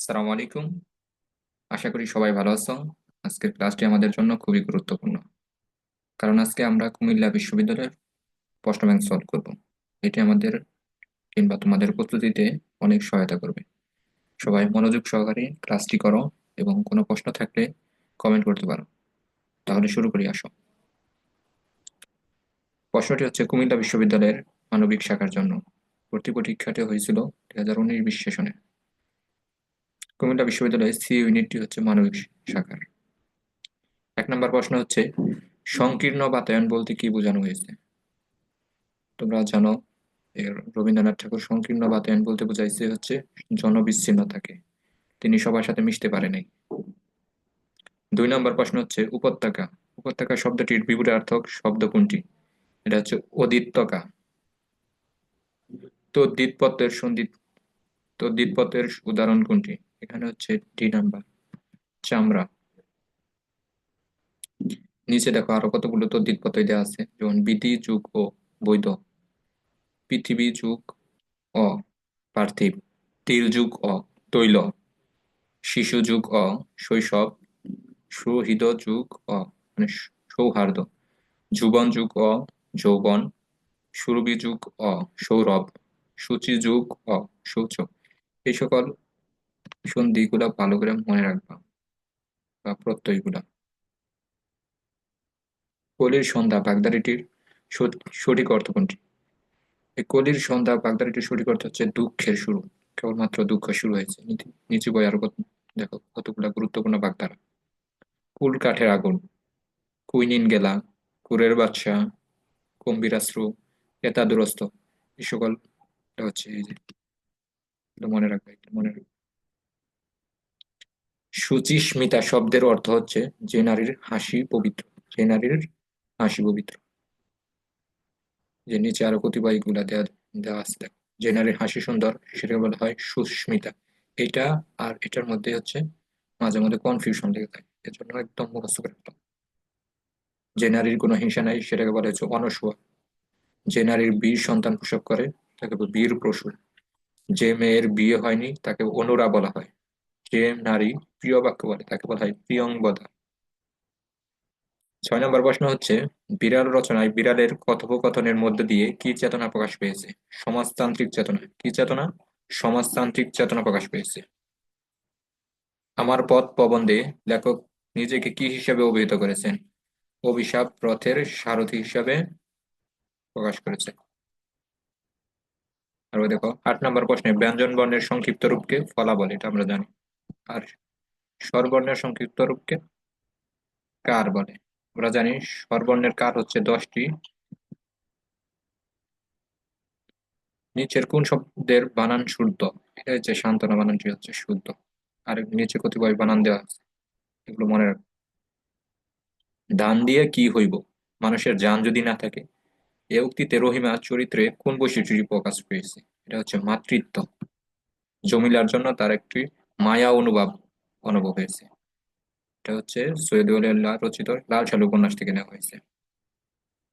আসসালামু আলাইকুম। আশা করি সবাই ভালো আছো। আজকের ক্লাসটি আমাদের জন্য খুবই গুরুত্বপূর্ণ। কারণ আজকে আমরা কুমিল্লা বিশ্ববিদ্যালয়ের প্রশ্ন ব্যাংক সলভ করব। এটি আমাদের কিংবা তোমাদের প্রস্তুতিতে অনেক সহায়তা করবে। সবাই মনোযোগ সহকারে ক্লাসটি করো এবং কোনো প্রশ্ন থাকলে কমেন্ট করতে পারো। তাহলে শুরু করি, আসো। প্রশ্নটি হচ্ছে, কুমিল্লা বিশ্ববিদ্যালয়ের মানবিক শাখার জন্য ভর্তি পরীক্ষাটি হয়েছিল দুই হাজার উনিশ বিশ কুমিল্লা বিশ্ববিদ্যালয়ের সি ইউনিটটি হচ্ছে মানবিক শাখার। এক নম্বর প্রশ্ন হচ্ছে, সংকীর্ণ বাতায়ন বলতে কি বোঝানো হয়েছে? তোমরা জানো, এর রবীন্দ্রনাথ ঠাকুর সংকীর্ণ বাতায়ন বলতে বোঝাইছে হচ্ছে জনবিচ্ছিন্নতাকে। তিনি সবার সাথে মিশতে পারে নাই। দুই নম্বর প্রশ্ন হচ্ছে, উপত্যকা। উপত্যকা শব্দটির বিপরীতার্থক শব্দ কোনটি? এটা হচ্ছে অদিত্যকা। তো তদ্দিতপত্রের সন্ধিত তদ্দিতপত্রের উদাহরণ কোনটি? এখানে হচ্ছে ডি নাম্বার চামড়া। নিচে দেখো আরও কতগুলো তদ্দিত পত্র দেওয়া আছে, যেমন বিধি যুগ ও বৈধ। পৃথিবী যুগ অ, পার্থিব। তিল যুগ অ, তৈল। শিশু যুগ অ, শৈশব। সুহৃদ যুগ অ মানে সৌহার্দ্য। যুবন যুগ অ, যৌবন। সুরভি যুগ অ, সৌরভ। সূচি যুগ অ শৌচ এই সকল সন্ধিগুলা ভালো করে মনে রাখবা, বা প্রত্যয়গুলা। কলির সন্ধ্যা, বাগদারিটির সঠিক অর্থ কোনটি? এই কলির সন্ধ্যা, বাগদারিটির সঠিক অর্থ হচ্ছে দুঃখের শুরু, কেবলমাত্র দুঃখ শুরু হয়েছে। নিচু বই আরও দেখো, কতগুলা গুরুত্বপূর্ণ বাগদারা কুল কাঠের আগুন, কুইনিন গেলা, কুরের বাচ্চা কম্বিরাশ্রু এতা দুরস্ত এই সকল হচ্ছে এই যে মনে রাখবে মনে রাখবে। সুচিস্মিতা শব্দের অর্থ হচ্ছে যে নারীর হাসি পবিত্র, যে নারীর হাসি পবিত্র। যে নিচে আরও কতিপয়গুলা দেওয়া দেওয়া আছে যে নারীর হাসি সুন্দর, সেটাকে বলা হয় সুস্মিতা। এটা আর এটার মধ্যে হচ্ছে মাঝে মধ্যে কনফিউশন লেগে থাকে। এর জন্য একদম মুখস্থ করে যে নারীর কোনো হিংসা নাই, সেটাকে বলা হচ্ছে অনসুয়া যে নারীর বীর সন্তান প্রসব করে, তাকে বীর প্রসূর যে মেয়ের বিয়ে হয়নি, তাকে অনুরা বলা হয়। যে নারী, প্রিয় বাক্য বলে, তাকে বলা হয় প্রিয়ংবদা ছয় নম্বর প্রশ্ন হচ্ছে, বিড়াল রচনায় বিড়ালের কথোপকথনের মধ্য দিয়ে কি চেতনা প্রকাশ পেয়েছে? সমাজতান্ত্রিক চেতনা। কি চেতনা? সমাজতান্ত্রিক চেতনা প্রকাশ পেয়েছে। আমার পথ প্রবন্ধে লেখক নিজেকে কি হিসাবে অভিহিত করেছেন? অভিশাপ রথের সারথি হিসাবে প্রকাশ করেছে। আর দেখো, আট নম্বর প্রশ্নে ব্যঞ্জন বর্ণের সংক্ষিপ্ত রূপকে ফলা বলে, এটা আমরা জানি। আর স্বরবর্ণের সংক্ষিপ্ত রূপকে কার বলে? আমরা জানি স্বরবর্ণের কার হচ্ছে দশটি। নিচের কোন শব্দের বানান শুদ্ধ? এটা হচ্ছে সান্ত্বনা বানানটি হচ্ছে শুদ্ধ। আর নিচে কতিপয় বানান দেওয়া আছে। এগুলো মনে রাখ দান দিয়ে কি হইব? মানুষের যান যদি না থাকে, এ উক্তিতে রহিমা চরিত্রে কোন বৈশিষ্ট্যটি প্রকাশ পেয়েছে? এটা হচ্ছে মাতৃত্ব। জমিলার জন্য তার একটি মায়া অনুভব অনুভব হয়েছে। এটা হচ্ছে সৈয়দ আল্লাহ রচিত লাল সালু উপন্যাস থেকে নেওয়া হয়েছে।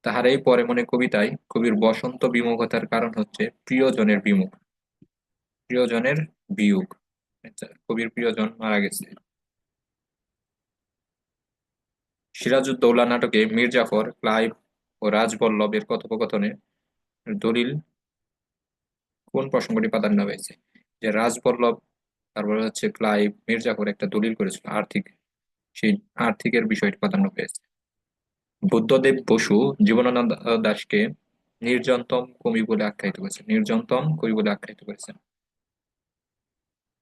তাহার এই পরে মনে কবিতায় কবির বসন্ত বিমুখতার কারণ হচ্ছে প্রিয়জনের বিমুখ। প্রিয়জনের বিয়োগ। আচ্ছা, কবির প্রিয়জন মারা গেছে। সিরাজউদ্দৌলা নাটকে মীর জাফর ক্লাইভ ও রাজবল্লভের কথোপকথনে দলিল কোন প্রসঙ্গটি প্রাধান্য হয়েছে? যে রাজবল্লভ তারপরে হচ্ছে ক্লাইভ মির্জাফর একটা দলিল করেছিল আর্থিক, সেই আর্থিকের বিষয়টি প্রাধান্য পেয়েছে। বুদ্ধদেব বসু জীবনানন্দ দাসকে নির্জনতম কবি বলে আখ্যায়িত করেছেন। নির্জনতম কবি বলে আখ্যায়িত করেছেন।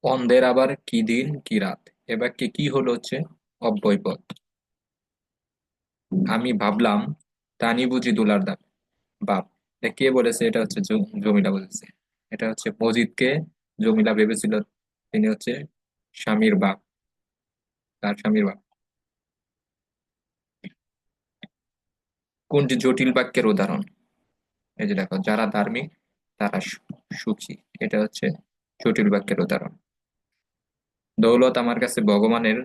অন্ধের আবার কি দিন, কি রাত? কে কি হলো হচ্ছে? অব্যয়পদ আমি ভাবলাম, তানি বুঝি দোলার দাম বাপ কে বলেছে? এটা হচ্ছে জমিলা বলেছে। এটা হচ্ছে মজিদকে জমিলা ভেবেছিল তিনি হচ্ছে স্বামীর বাপ, তার স্বামীর বাপ। কোনটি জটিল বাক্যের উদাহরণ? এই যে দেখো, যারা ধার্মিক, তারা সুখী। এটা হচ্ছে জটিল বাক্যের উদাহরণ। দৌলত আমার কাছে ভগবানের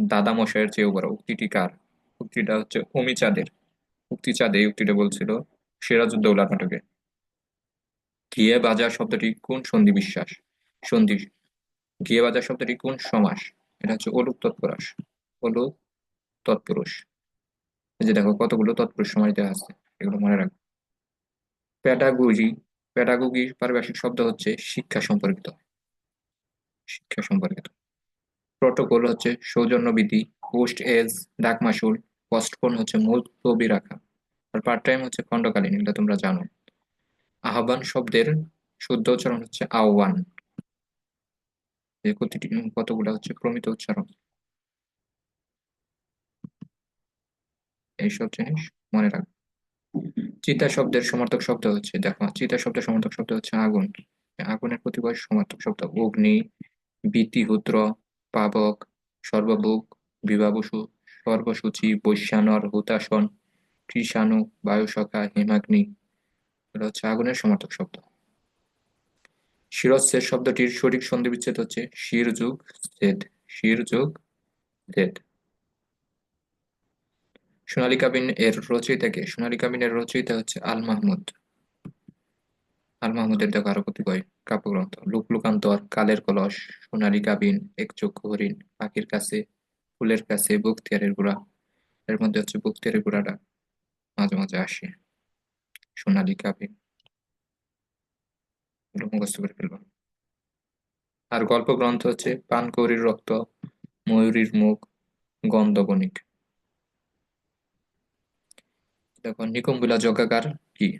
দাদা মশাইয়ের চেয়েও বড়। উক্তিটি কার? উক্তিটা হচ্ছে অমিচাঁদের উক্তি চাঁদ উক্তিটা বলছিল সিরাজউদ্দৌলা নাটকে। ঘিয়ে বাজার শব্দটি কোন সন্ধি বিশ্বাস? সন্ধি গিয়ে বাজার শব্দটি কোন সমাস? এটা হচ্ছে অলুক তৎপুরুষ। অলুক তৎপুরুষ। যে দেখো কতগুলো তৎপুরুষ সমাস দেওয়া আছে, এগুলো মনে রাখবে প্যাডাগোজি প্যাডাগোগি পারিভাষিক শব্দ হচ্ছে শিক্ষা সম্পর্কিত। শিক্ষা সম্পর্কিত। প্রটোকল হচ্ছে সৌজন্যবিধি, পোস্ট এজ ডাক মাসুল পোস্টপোন হচ্ছে মুলতবি রাখা, আর পার্ট টাইম হচ্ছে খণ্ডকালীন, এগুলো তোমরা জানো। আহ্বান শব্দের শুদ্ধ উচ্চারণ হচ্ছে আহ্বান। যে প্রতিটি কতগুলো হচ্ছে প্রমিত উচ্চারণ? এইসব জিনিস মনে রাখবে চিতা শব্দের সমার্থক শব্দ হচ্ছে, দেখো, চিতা শব্দের সমার্থক শব্দ হচ্ছে আগুন। আগুনের প্রতিবাদ সমার্থক শব্দ, অগ্নি বিতিহুদ্র পাবক, সর্বভোগ, বিভাবসু, সর্বসূচি, বৈশ্যানর হুতাসন কৃষাণু বায়ুসখা হিমাগ্নি। এগুলো হচ্ছে আগুনের সমার্থক শব্দ। শিরচ্ছেদ শব্দটির সঠিক সন্ধি বিচ্ছেদ হচ্ছে শির যুগ ছেদ শির যুগ ছেদ সোনালী কাবিন এর রচয়িতাকে, সোনালী কাবিনের রচয়িতা হচ্ছে আল মাহমুদ। আল মাহমুদের দেখো আরও কতিপয় কাব্যগ্রন্থ লুকলুকান্তর কালের কলস, সোনালী কাবিন, এক চক্ষু হরিণ, পাখির কাছে, ফুলের কাছে বক্তিয়ারের গুড়া। এর মধ্যে হচ্ছে বক্তিয়ারের গুড়াটা। মাঝে মাঝে আসে সোনালী কাবিন। মুখস্থ করে ফেলব। আর গল্প গ্রন্থ হচ্ছে পানকৌড়ির রক্ত, ময়ূরীর মুখ, গন্ধবণিক। দেখো, নিকুম্বিলা যজ্ঞাকার কি?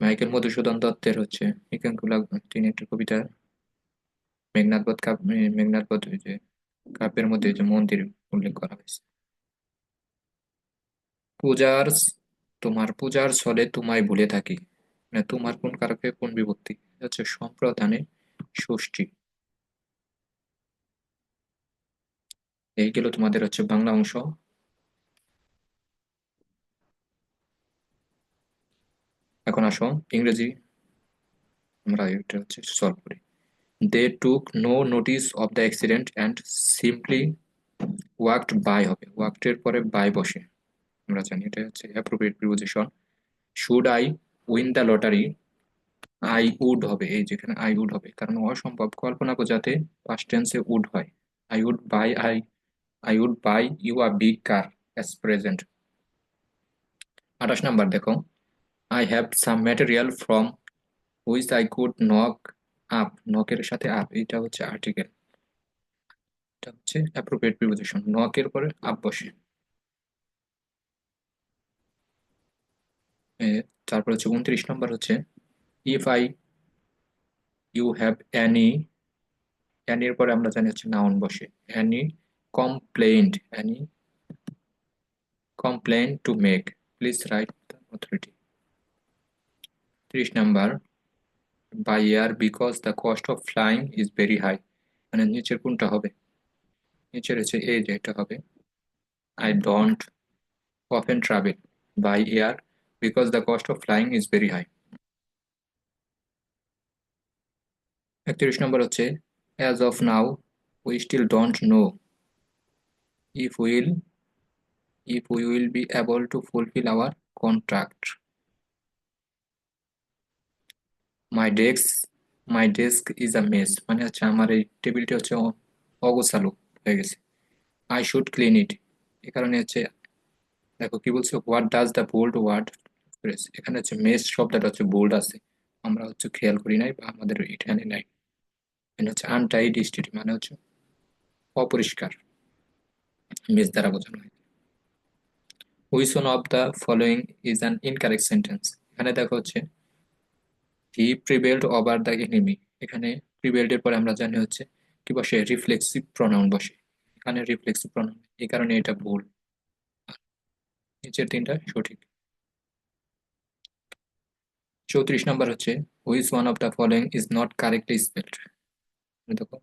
মাইকেল মধুসূদন দত্তের হচ্ছে নিকুম্বিলা তিনি একটা কবিতা। মেঘনাথ বধ মেঘনাথ বধ যে কাব্যের মধ্যে যে মন্দির উল্লেখ করা হয়েছে। পূজার তোমার পূজার ছলে তোমায় ভুলে থাকি। মানে তোমার কোন কারকে কোন বিভক্তি? হচ্ছে সম্প্রদানে ষষ্ঠী। এই গেল তোমাদের হচ্ছে বাংলা অংশ। এখন আসো, ইংরেজি। আমরা এটা হচ্ছে সলভ করি। They took no notice of the accident and simply walked by হবে। ওয়াকড এর পরে বাই বসে। আমরা জানি এটা হচ্ছে appropriate preposition should I win the lottery I would হবে, এই যেখানে আই উড হবে। কারণ অসম্ভব, কল্পনা বোঝাতে পাস্ট টেন্সে উড হয়। I would buy I I would buy you a big car as present আঠাশ নাম্বার দেখো। I have some material from which I could knock up নকের সাথে আপ এটা হচ্ছে আর্টিকেল এটা হচ্ছে অ্যাপ্রোপ্রিয়েট প্রিপোজিশন নকের পরে আপ বসে। তারপর হচ্ছে উনত্রিশ নম্বর হচ্ছে if I you have any অ্যানির পরে আমরা জানি হচ্ছে নাউন বসে। Any complaint any complain to make please write authority ত্রিশ number by air because the cost of flying is very high মানে নিচের কোনটা হবে? নিচের হচ্ছে এই যে এটা হবে। I don't often travel by air because the cost of flying is very high. একত্রিশ নম্বর হচ্ছে as of now we still don't know if will if we will be able to fulfil our contract my desk my desk is a mess মানে হচ্ছে আমার এই টেবিলটি হচ্ছে অগোছালো হয়ে গেছে। আই শুড ক্লিন ইট এ কারণে হচ্ছে, দেখো কি বলছে what does the bold word এখানে হচ্ছে মেস শব্দটা হচ্ছে বোল্ড আছে। আমরা হচ্ছে খেয়াল করি নাই বা আমাদের এখানে নাই। এখানে হচ্ছে আনটাইড স্টেটি মানে হচ্ছে অপরিষ্কার। মেস দ্বারা বোঝানো হয়। Which one of the following is an incorrect sentence এখানে দেখো হচ্ছে he prevailed over the enemy এখানে প্রিভেলড এর পরে আমরা জানি হচ্ছে, কি বসে? রিফ্লেক্সিভ প্রনাউন বসে। এখানে রিফ্লেক্সিভ প্রনাউন এই কারণে এটা ভুল নিচের তিনটা সঠিক। চৌত্রিশ নম্বর হচ্ছে which one of the following is not correctly spelled দেখো,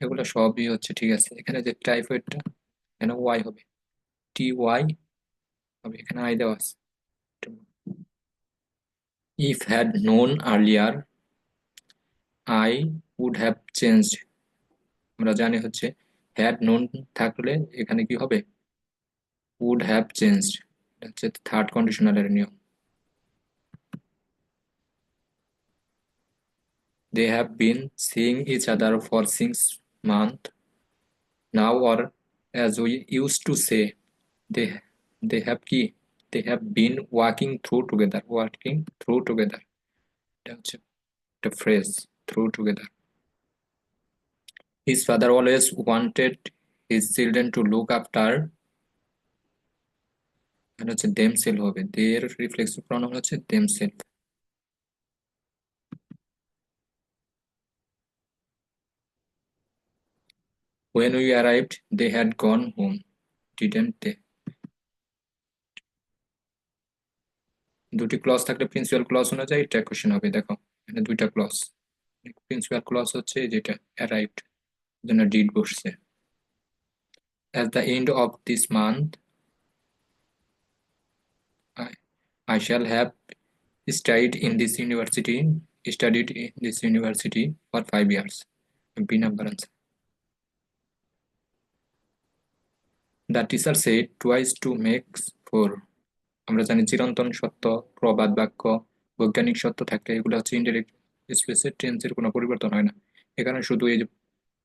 এগুলো সবই হচ্ছে ঠিক আছে। এখানে যে টাইফয়েডটা এখানে ওয়াই হবে। টি ওয়াই হবে, এখানে আই দেওয়া আছে। If had known earlier I would have changed আমরা জানি হচ্ছে, had নোন থাকলে এখানে কি হবে? উড হ্যাভ changed এটা হচ্ছে থার্ড কন্ডিশনালের নিয়ম। They have been seeing each other for six months now or as we used to say they they have key. they have been walking through together walking through together একটা phrase through together his father always wanted his children to look after themselves their reflexive pronoun themselves when we arrived they had gone home didn't they দুটি clause থাকলে principal clause অনুযায়ী এটা question হবে দেখো এখানে দুইটা clause principal clause হচ্ছে যেটা অ্যারাইভড জন্য ডিড বসছে the end of this month I, I shall have studied in this university studied in this university for five years B number answer the teacher said twice two makes four আমরা জানি চিরন্তন সত্য, প্রবাদ বাক্য, বৈজ্ঞানিক সত্য থাকলে এগুলো হচ্ছে ইনডিরেক্ট স্পেসের টেন্সের কোনো পরিবর্তন হয় না। এখানে শুধু এই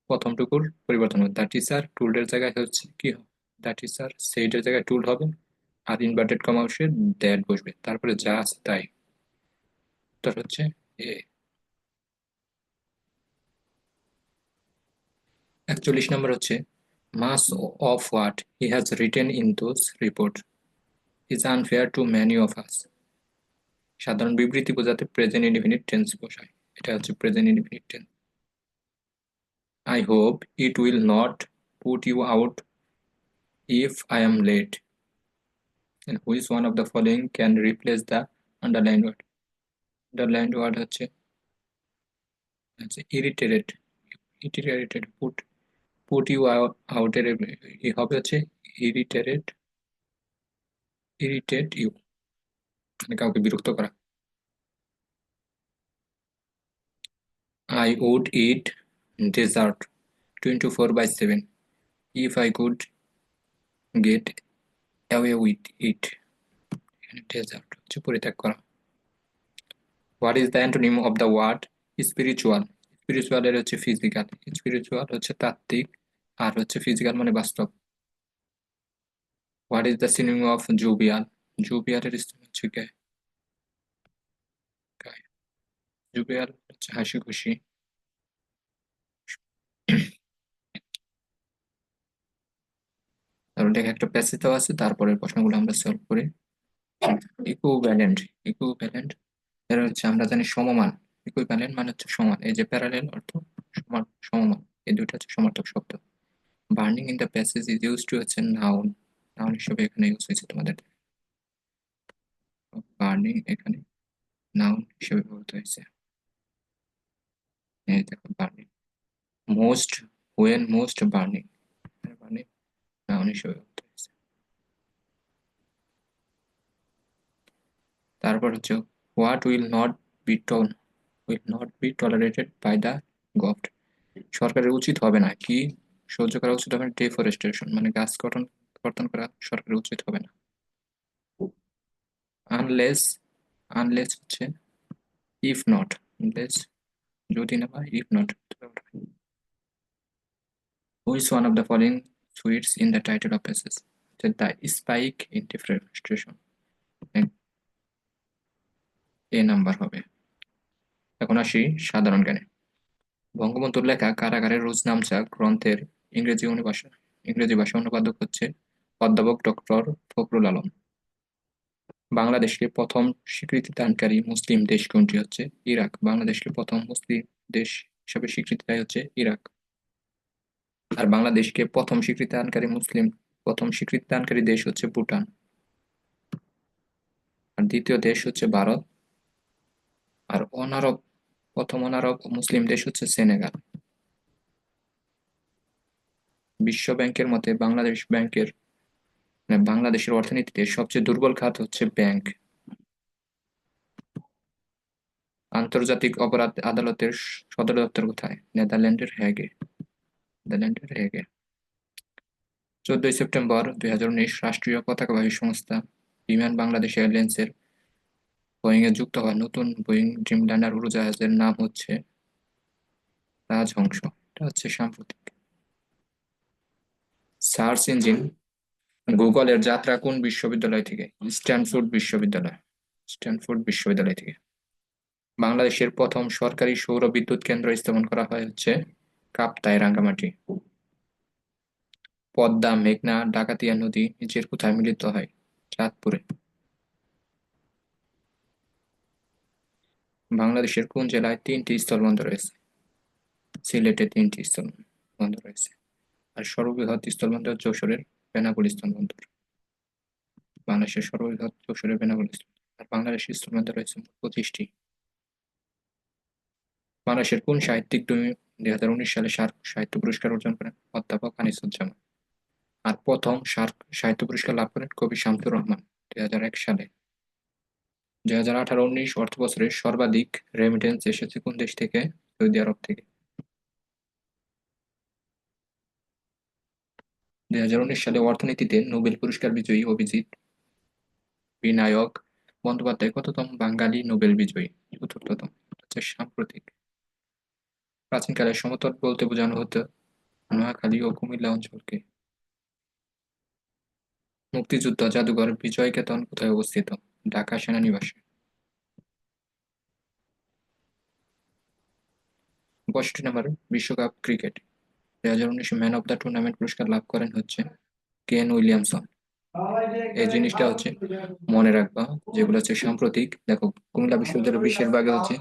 প্রথমটুকুর পরিবর্তন হবে। দ্য টিচার টুলের জায়গায় হচ্ছে কি দ্য টিচার সেইডের জায়গায় টুল হবে। আর ইনভার্টেড কমা বসে দ্যাট বসবে। তারপরে যা আছে তাই। উত্তর হচ্ছে এ একচল্লিশ নম্বর হচ্ছে much of what he has written in those report is unfair to many of us সাধারণ বিবৃতি বোঝাতে প্রেজেন্ট ইনডিফিনিট টেন্স বসায় এটা হচ্ছে present indefinite tense I hope it will not put you out if I am late. And which one of the following can replace the underlined word? Underlined word হচ্ছে irritated irritated put put you out out হবে হচ্ছে irritated irritate you মানে কাউকে বিরক্ত করা। I I would eat dessert 24 by 7 if I could get away with it. Desert হচ্ছে পরিত্যাগ করা। What is the antonym of the word spiritual spiritual এর হচ্ছে ফিজিক্যাল স্পিরিচুয়াল হচ্ছে তাত্ত্বিক। আর হচ্ছে ফিজিক্যাল মানে বাস্তব। What is the synonym of jovial জুবিয়ালের হচ্ছে কে? জুবিয়াল হচ্ছে হাসি খুশি। তারপর দেখে একটা প্যাসেজ দেওয়া আছে, তারপরের প্রশ্নগুলো আমরা সলভ করি। ইকুইভ্যালেন্ট ইকুইভ্যালেন্ট এর হচ্ছে আমরা জানি সমমান। ইকুইভ্যালেন্ট মানে হচ্ছে সমান। এই যে প্যারালেল অর্থ সমান, সমমান। এই দুটো হচ্ছে সমার্থক শব্দ। Burning in the passage is used to হচ্ছে নাউন নাউন হিসেবে এখানে ইউজ হয়েছে তোমাদের। বার্নিং এখানে নাউন হিসেবে ব্যবহৃত হয়েছে। দেখো burning most when most burning burning noun হিসেবে ব্যবহৃত হয়েছে। তারপর হচ্ছে what will not be tall will not be tolerated by the government সরকারের উচিত হবে না, কি সহ্য করা উচিত হবে ডিফরেস্টেশন মানে গাছ কটন কর্তন করা সরকারের উচিত হবে না। আনলেস আনলেস হচ্ছে ইফ নট আনলেস যদি না বা if not which one of the following suits in the title of passage the spike in deforestation A number হবে। এখন আসি সাধারণ জ্ঞানে। বঙ্গবন্ধুর লেখা কারাগারের রোজনামচা গ্রন্থের ইংরেজি অনুবাসা ইংরেজি ভাষা অনুবাদক হচ্ছে অধ্যাপক ডক্টর ফখরুল আলম। বাংলাদেশকে প্রথম স্বীকৃতি দানকারী মুসলিম দেশ কোনটি হচ্ছে? ইরাক। বাংলাদেশকে প্রথম মুসলিম দেশ হিসেবে স্বীকৃতি দেয় হচ্ছে ইরাক। আর বাংলাদেশকে প্রথম স্বীকৃতি দানকারী মুসলিম, প্রথম স্বীকৃতি দানকারী দেশ হচ্ছে ভুটান। আর দ্বিতীয় দেশ হচ্ছে ভারত। আর অনারব, প্রথম অনারব মুসলিম দেশ হচ্ছে সেনেগাল। বিশ্ব ব্যাংকের মতে বাংলাদেশ ব্যাংকের মানে বাংলাদেশের অর্থনীতিতে সবচেয়ে দুর্বল খাত হচ্ছে ব্যাংক। আন্তর্জাতিক অপরাধ আদালতের সদর দপ্তর কোথায়? নেদারল্যান্ডের হ্যাগে। নেদারল্যান্ডের হ্যাগে। চোদ্দই সেপ্টেম্বর দুই হাজার উনিশ রাষ্ট্রীয় পতাকাবাহী সংস্থা বিমান বাংলাদেশ এয়ারলাইন্সের বোয়িং এ যুক্ত হওয়া নতুন বোয়িং ড্রিমলাইনার উড়োজাহাজের নাম হচ্ছে রাজহংস। এটা হচ্ছে সাম্প্রতিক সার্চ ইঞ্জিন গুগলের যাত্রা কোন বিশ্ববিদ্যালয় থেকে? স্ট্যানফোর্ড বিশ্ববিদ্যালয়। স্ট্যানফোর্ড বিশ্ববিদ্যালয় থেকে। বাংলাদেশের প্রথম সরকারি সৌর বিদ্যুৎ কেন্দ্র স্থাপন করা হয় হচ্ছে কাপ্তাই রাঙ্গামাটি পদ্মা, মেঘনা, ডাকাতিয়া নদী নিচের কোথায় মিলিত হয়? চাঁদপুরে। বাংলাদেশের কোন জেলায় তিনটি স্থলবন্দর রয়েছে? সিলেটে তিনটি স্থল স্থলবন্দর রয়েছে। আর সর্ববৃহৎ স্থলবন্দর যশোরের বেনাপোল স্থলবন্দর। বাংলাদেশের সর্ববৃহৎ যশোরের বেনাপোল আর বাংলাদেশের স্থলবন্দর রয়েছে পঁচিশটি। বাংলাদেশের কোন সাহিত্যিক তুমি দুই হাজার উনিশ সালে সার্ক সাহিত্য পুরস্কার অর্জন করেন? অধ্যাপক আনিসুজ্জামান আর প্রথম সার্ক সাহিত্য পুরস্কার লাভ করেন কবি শামসুর রহমান দুই হাজার এক সালে। দুই হাজার আঠারো উনিশ অর্থ বছরে সর্বাধিক রেমিটেন্স এসেছে কোন দেশ থেকে? সৌদি আরব থেকে। দুই হাজার উনিশ সালে অর্থনীতিতে নোবেল পুরস্কার বিজয়ী অভিজিৎ বিনায়ক বন্দ্যোপাধ্যায় কততম বাঙালি নোবেল বিজয়ী? চতুর্থতম হচ্ছে সাম্প্রতিক। প্রাচীনকালে সমতট বলতে বোঝানো হতো নোয়াখালী ও কুমিল্লা অঞ্চলকে। মুক্তিযুদ্ধ জাদুঘর বিজয় কেতন কোথায় অবস্থিত? ঢাকা সেনানিবাসে। পঁয়ষট্টি নম্বর, বিশ্বকাপ ক্রিকেট। হাজার উনিশে ম্যান অফ দ্য টুর্নামেন্ট পুরস্কার লাভ করেন হচ্ছে কেন উইলিয়ামসন। এই জিনিসটা হচ্ছে মনে রাখবা, যেগুলো হচ্ছে সাম্প্রতিক। দেখো, কুমিল্লা বিশ্ববিদ্যালয়ের বিশ্বের ভাগে হচ্ছে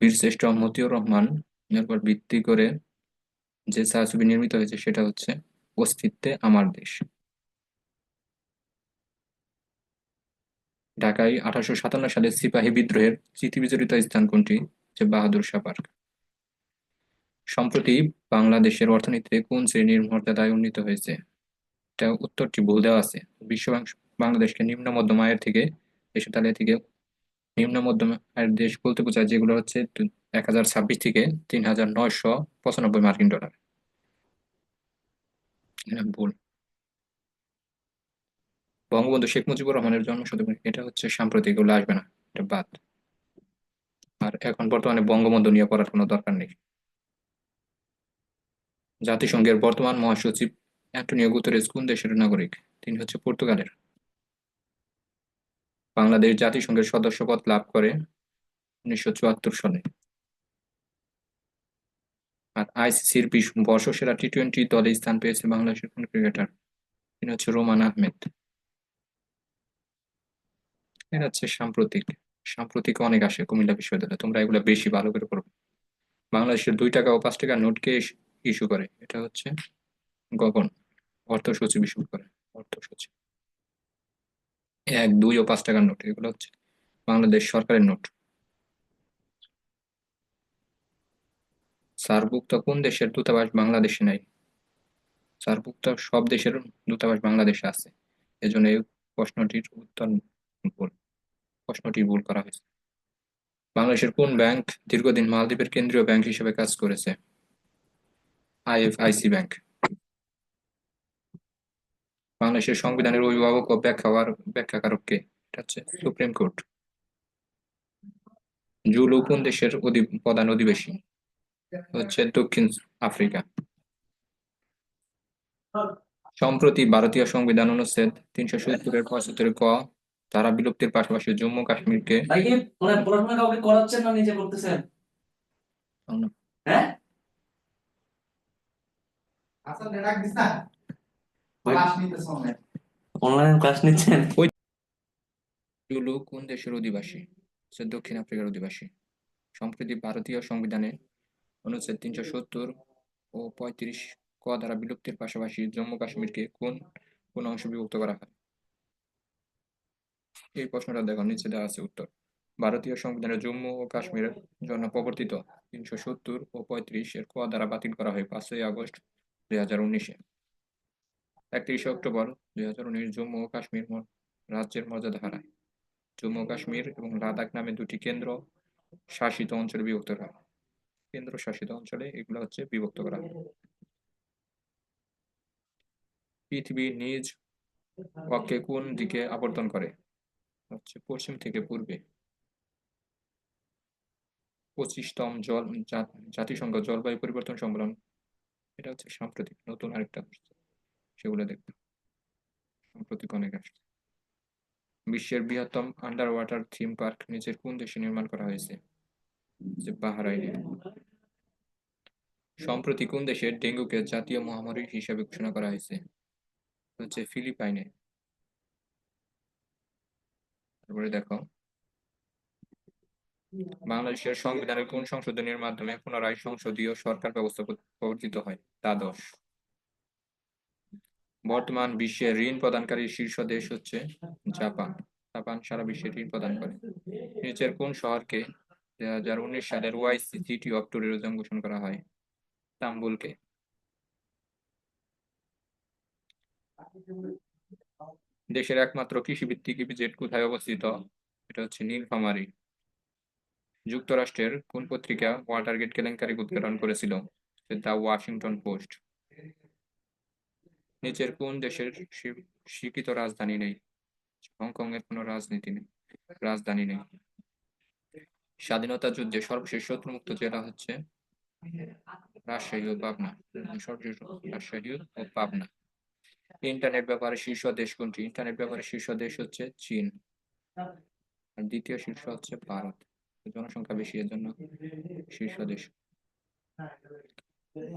বীরশ্রেষ্ঠ মতিউর রহমান এর উপর ভিত্তি করে যে ছায়াছবি নির্মিত হয়েছে সেটা হচ্ছে অস্তিত্বে আমার দেশ। ঢাকায় আঠারোশো সাতান্ন সালে সিপাহী বিদ্রোহের স্মৃতিবিজড়িত স্থান কোনটি? যে বাহাদুর শাহ পার্ক। সম্প্রতি বাংলাদেশের অর্থনীতিতে কোন শ্রেণির মর্যাদায় উন্নীত হয়েছে? এটা উত্তরটি ভুল দেওয়া আছে। বিশ্ব বাংলাদেশকে নিম্ন মধ্যম আয়ের থেকে দেশের তালিকা থেকে নিম্ন মধ্যম আয়ের দেশ বলতে বোঝায় যেগুলো হচ্ছে এক হাজার ছাব্বিশ থেকে তিন হাজার নয়শো পঁচানব্বই মার্কিন ডলার। ভুল। বঙ্গবন্ধু শেখ মুজিবুর রহমানের জন্ম শতবর্ষ এটা হচ্ছে সাম্প্রতিক ওগুলো আসবে না, এটা বাদ। আর এখন বর্তমানে বঙ্গবন্ধু নিয়ে পড়ার কোনো দরকার নেই। জাতিসংঘের বর্তমান মহাসচিব অ্যান্টনিও গুতেরেস কোন দেশের নাগরিক? তিনি হচ্ছে পর্তুগালের। বাংলাদেশ জাতিসংঘের সদস্যপদ লাভ করে উনিশশো চুয়াত্তর সালে। আর আইসিসির বর্ষসেরা টি টোয়েন্টি দলে স্থান পেয়েছে বাংলাদেশের কোন ক্রিকেটার? তিনি হচ্ছে রোমান আহমেদ। এটা হচ্ছে সাম্প্রতিক। সাম্প্রতিক অনেক আসে কুমিল্লা বিশ্ববিদ্যালয়ে। তোমরা এগুলো বেশি ভালো করে পড়বে বাংলাদেশের দুই টাকা ও পাঁচ টাকা নোটকে ইস্যু করে? এটা হচ্ছে গগন, অর্থ সচিব ইস্যু করে অর্থ সচিব। এক, দুই ও পাঁচ টাকার নোট, এগুলো হচ্ছে বাংলাদেশ সরকারের নোট। সার্কভুক্ত কোন দেশের দূতাবাস বাংলাদেশে নাই? সার্কভুক্ত সব দেশের দূতাবাস বাংলাদেশে আছে। এজন্য এই প্রশ্নটির উত্তর ভুল। প্রশ্নটি ভুল করা হয়েছে। বাংলাদেশের কোন ব্যাংক দীর্ঘদিন মালদ্বীপের কেন্দ্রীয় ব্যাংক হিসেবে কাজ করেছে? IFIC bank. বাংলাদেশের সংবিধানের অভিভাবক ও ব্যাখ্যাকার ব্যাখ্যাকারক এটা হচ্ছে সুপ্রিম কোর্ট। জুলু কোন দেশের প্রধান অধিবেশী? হচ্ছে দক্ষিণ আফ্রিকা। সম্প্রতি ভারতীয় সংবিধান অনুচ্ছেদ তিনশো সত্তরের পঁচাত্তর ক ধারা বিলুপ্তির পাশাপাশি জম্মু কাশ্মীরকে ভাই কি মানে পড়াশোনা কাউকে করাচ্ছেন না নিজে করতেছেন? হ্যাঁ? আচ্ছা ডাক দিস না ক্লাস নিতেছ অনলাইন ক্লাস নিচ্ছেন? জুলু কোন দেশের অধিবাসী? হচ্ছে দক্ষিণ আফ্রিকার অধিবাসী। সম্প্রতি ভারতীয় সংবিধানে অনুচ্ছেদ তিনশো সত্তর ও পঁয়ত্রিশ ক দ্বারা বিলুপ্তির পাশাপাশি জম্মু কাশ্মীরকে কোন কোন অংশ বিভক্ত করা হয়? এই প্রশ্নটা দেখো, নিচে দেওয়া আছে উত্তর। ভারতীয় সংবিধানে জম্মু ও কাশ্মীরের জন্য প্রবর্তিত তিনশো সত্তর ও পঁয়ত্রিশ এর ক দ্বারা বাতিল করা হয় পাঁচই আগস্ট দুই হাজার উনিশে। একত্রিশে অক্টোবর দুই হাজার উনিশ জম্মু ও কাশ্মীর রাজ্যের মর্যাদা হারায়। জম্মু ও কাশ্মীর এবং লাদাখ নামে দুটি কেন্দ্র শাসিত অঞ্চলে বিভক্ত করা হয়। কেন্দ্র শাসিত অঞ্চলে এগুলো হচ্ছে বিভক্ত করা হয়। পৃথিবী নিজ অক্ষে কোন দিকে আবর্তন করে? হচ্ছে পশ্চিম থেকে পূর্বে। পঁচিশতম জল জাতিসংঘ জলবায়ু পরিবর্তন সম্মেলন এটা হচ্ছে সাম্প্রতিক, নতুন আরেকটা। সেগুলো দেখতে সাম্প্রতিক অনেক আসছে। বিশ্বের বৃহত্তম আন্ডার ওয়াটার থিম পার্ক নিচের কোন দেশে নির্মাণ করা হয়েছে? বাহরাইনে সম্প্রতি কোন দেশে ডেঙ্গুকে জাতীয় মহামারী হিসেবে ঘোষণা করা হয়েছে? হচ্ছে ফিলিপাইনে। তারপরে দেখো। বাংলাদেশের সংবিধানের কোন সংশোধনীর মাধ্যমে পুনরায় সংসদীয় সরকার ব্যবস্থা প্রবর্তিত হয়? দ্বাদশ। বর্তমান বিশ্বের ঋণ প্রদানকারী শীর্ষ দেশ হচ্ছে জাপান। জাপান সারা বিশ্বে ঋণ প্রদান করে। নিচের কোন শহরকে দুই হাজার উনিশ সালের ওয়াইসি সিটি অফ ট্যুরিজম ঘোষণা করা হয়? ইস্তাম্বুলকে। দেশের একমাত্র কৃষিভিত্তিক ইপিজেড কোথায় অবস্থিত? এটা হচ্ছে নীলফামারী। যুক্তরাষ্ট্রের কোন পত্রিকা ওয়াটারগেট কেলেঙ্কারি উদ্ঘাটন করেছিল? The Washington Post. নিচের কোন দেশের স্বী- স্বীকৃত রাজধানী নেই? হংকং এর কোনো রাজনীতি নেই রাজধানী নেই। স্বাধীনতা যুদ্ধে সর্বশেষ শত্রুমুক্ত জেলা হচ্ছে রাজশাহী ও পাবনা। সর্বশেষ রাজশাহী ও পাবনা। ইন্টারনেট ব্যাপারে শীর্ষ দেশ কোনটি? ইন্টারনেট ব্যাপারে শীর্ষ দেশ হচ্ছে চীন। আর দ্বিতীয় শীর্ষ হচ্ছে ভারত। জনসংখ্যা বেশি এর জন্য শীর্ষ দেশ।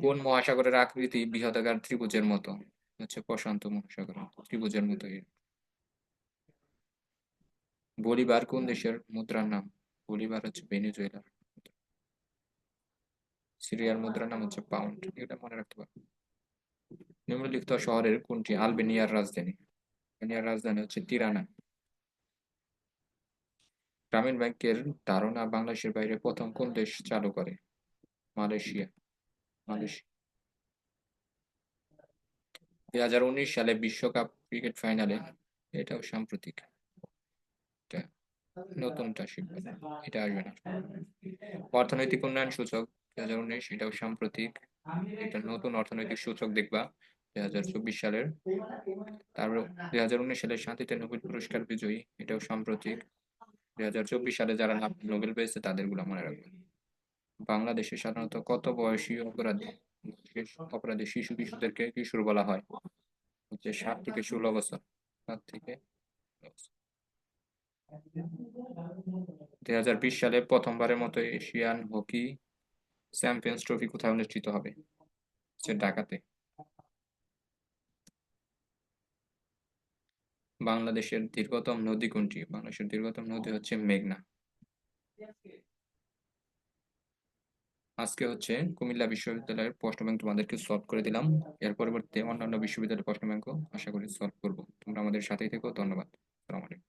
কোন মহাসাগরের আকৃতি বৃহদাকার ত্রিভুজের মতো? হচ্ছে প্রশান্ত মহাসাগর, ত্রিভুজের মতো এর। বলিভার কোন দেশের মুদ্রার নাম? বলিবার হচ্ছে ভেনেজুয়েলার। সিরিয়ার মুদ্রার নাম হচ্ছে পাউন্ড। এটা মনে রাখতে পারো। নিম্নলিখিত শহরের কোনটি? আলবেনিয়ার রাজধানী। আলবেনিয়ার রাজধানী হচ্ছে তিরানা। গ্রামীণ ব্যাংকের ধারণা বাংলাদেশের বাইরে প্রথম কোন দেশ চালু করে? মালয়েশিয়া। মালয়েশিয়া। দুই হাজার উনিশ সালে বিশ্বকাপ ক্রিকেট ফাইনালে এটাও সাম্প্রতিক। নতুনটা শিখবে। এটা আসবে না। অর্থনৈতিক উন্নয়ন সূচক। দুই হাজার উনিশ, এটাও সাম্প্রতিক। এটা নতুন অর্থনৈতিক সূচক দেখবা। দুই হাজার চব্বিশ সালের। তারপর দুই হাজার উনিশ সালে শান্তিতে নোবেল পুরস্কার বিজয়ী, এটাও সাম্প্রতিক। দুই হাজার চব্বিশ সালে যারা নাম- নোবেল পেয়েছে তাদেরগুলা মনে রাখবেন। বাংলাদেশে সাধারণত কত বয়সী অপরাধী অপরাধী শিশু কিশোরদেরকে কিশোর বলা হয়? হচ্ছে সাত থেকে ষোলো বছর, সাত থেকে দুই হাজার বিশ সালে প্রথমবারের মতো এশিয়ান হকি চ্যাম্পিয়ন্স ট্রফি কোথায় অনুষ্ঠিত হবে? হচ্ছে ঢাকাতে। বাংলাদেশের দীর্ঘতম নদী কোনটি? বাংলাদেশের দীর্ঘতম নদী হচ্ছে মেঘনা। আজকে হচ্ছে কুমিল্লা বিশ্ববিদ্যালয়ের প্রশ্ন ব্যাংক তোমাদেরকে সলভ করে দিলাম। এর পরিবর্তে অন্যান্য বিশ্ববিদ্যালয়ের প্রশ্ন আশা করি সলভ করব। তোমরা আমাদের সাথেই থেকো, ধন্যবাদ। আসসালামু আলাইকুম।